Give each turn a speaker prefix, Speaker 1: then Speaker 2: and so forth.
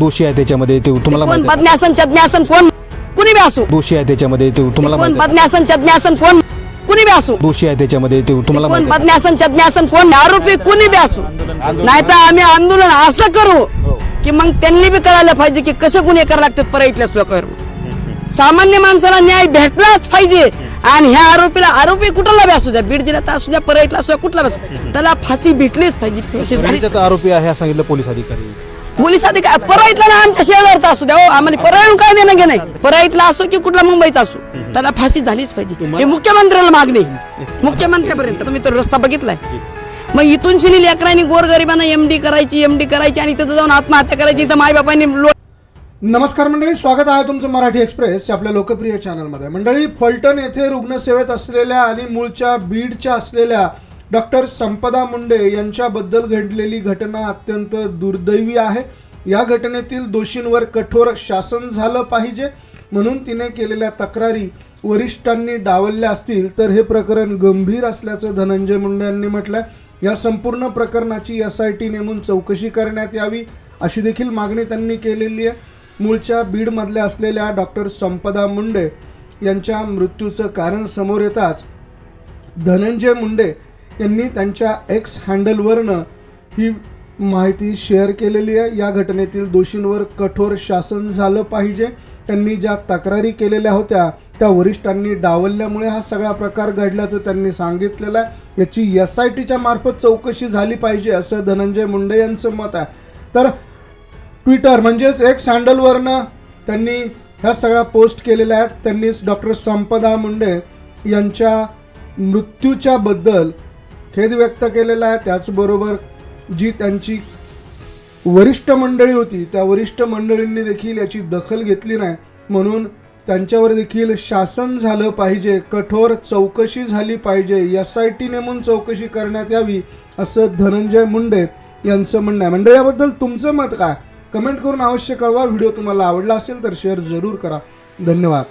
Speaker 1: दोषी आहे त्याच्यामध्ये ते तुम्हाला
Speaker 2: कोण
Speaker 1: माहिती आहे.
Speaker 2: बदन्यासन चदन्यासन कोण? कुणी बी असो.
Speaker 1: दोषी आहे त्याच्यामध्ये ते तुम्हाला
Speaker 2: कोण
Speaker 1: माहिती आहे.
Speaker 2: बदन्यासन चदन्यासन कोण? कुणी बी असो.
Speaker 1: दोषी आहे त्याच्यामध्ये ते तुम्हाला
Speaker 2: कोण
Speaker 1: माहिती आहे.
Speaker 2: बदन्यासन चदन्यासन कोण? आरोपी कुणी बी असो. नाहीतर आम्ही आंदोलन असं करू की मग त्यांनी बी कळायला पाहिजे की कसं गुन्हे करायला लागतात परत इथल्या लोकांवर सामान्य माणसाला न्याय भेटलाच पाहिजे. आणि ह्या आरोपीला आरोपी कुठला बी असू द्या. बीड जिल्ह्यात असू द्या परळीतला असू द्या कुठला बी असू द्या, त्याला फाशी भेटलीच पाहिजे. फाशी झाली
Speaker 1: त्याचा आरोपी आहे असं सांगितलं पोलीस अधिकारी
Speaker 2: पोलीस अधिकारी परळीतला ना आमच्या शेजारचा असू द्या हो. आम्हाला परळून काय देणं घे नाही परळीतला असो की कुठला मुंबईचा असो त्याला फाशी झालीच पाहिजे. हे मुख्यमंत्र्याला मागणी मुख्यमंत्र्यापर्यंत तुम्ही तो रस्ता बघितलाय. मग इथून शिनी लेकरांनी गोरगरिबांना एमडी करायची एमडी करायची आणि तिथं जाऊन आत्महत्या करायची तर माय बापांनी
Speaker 3: नमस्कार मंडळी स्वागत आहे तुमचं मराठी एक्सप्रेस या आपल्या लोकप्रिय चॅनलमध्ये मंडळी फलटण येथे रुग्णसेवेत असलेल्या आणि मूळच्या बीडच्या असलेल्या डॉक्टर संपदा मुंडे यांच्याबद्दल घडलेली घटना अत्यंत दुर्दैवी आहे. या घटनेतील दोषींवर कठोर शासन झालं पाहिजे म्हणून तिने केलेल्या तक्रारी वरिष्ठांनी डावलल्या असतील तर हे प्रकरण गंभीर असल्याचं धनंजय मुंडे यांनी म्हटलं या संपूर्ण प्रकरणाची एस आय टी नेमून चौकशी करण्यात यावी अशी देखील मागणी त्यांनी केलेली आहे. मूळच्या बीडमधल्या असलेल्या डॉक्टर संपदा मुंडे यांच्या मृत्यूचं कारण समोर येताच धनंजय मुंडे यांनी त्यांच्या एक्स हँडलवरनं ही माहिती शेअर केलेली आहे. या घटनेतील दोषींवर कठोर शासन झालं पाहिजे. त्यांनी ज्या तक्रारी केलेल्या होत्या त्या वरिष्ठांनी डावलल्यामुळे हा सगळा प्रकार घडल्याचं त्यांनी सांगितलेलं आहे. याची एस आय टीच्या मार्फत चौकशी झाली पाहिजे असं धनंजय मुंडे यांचं मत आहे. तर ट्विटर म्हणजेच एक सँडलवरनं त्यांनी ह्या सगळ्या पोस्ट केलेल्या आहेत. त्यांनीच डॉक्टर संपदा मुंडे यांच्या मृत्यूच्याबद्दल खेद व्यक्त केलेला आहे. त्याचबरोबर जी त्यांची वरिष्ठ मंडळी होती त्या वरिष्ठ मंडळींनी देखील याची दखल घेतली नाही. म्हणून त्यांच्यावर देखील शासन झालं पाहिजे कठोर चौकशी झाली पाहिजे एस आय टी नेमून चौकशी करण्यात यावी असं धनंजय मुंडे यांचं म्हणणं आहे. म्हणजे याबद्दल तुमचं मत काय? कमेंट करून अवश्य कळवा. व्हिडिओ तुम्हाला आवडला असेल तर शेअर जरूर करा. धन्यवाद.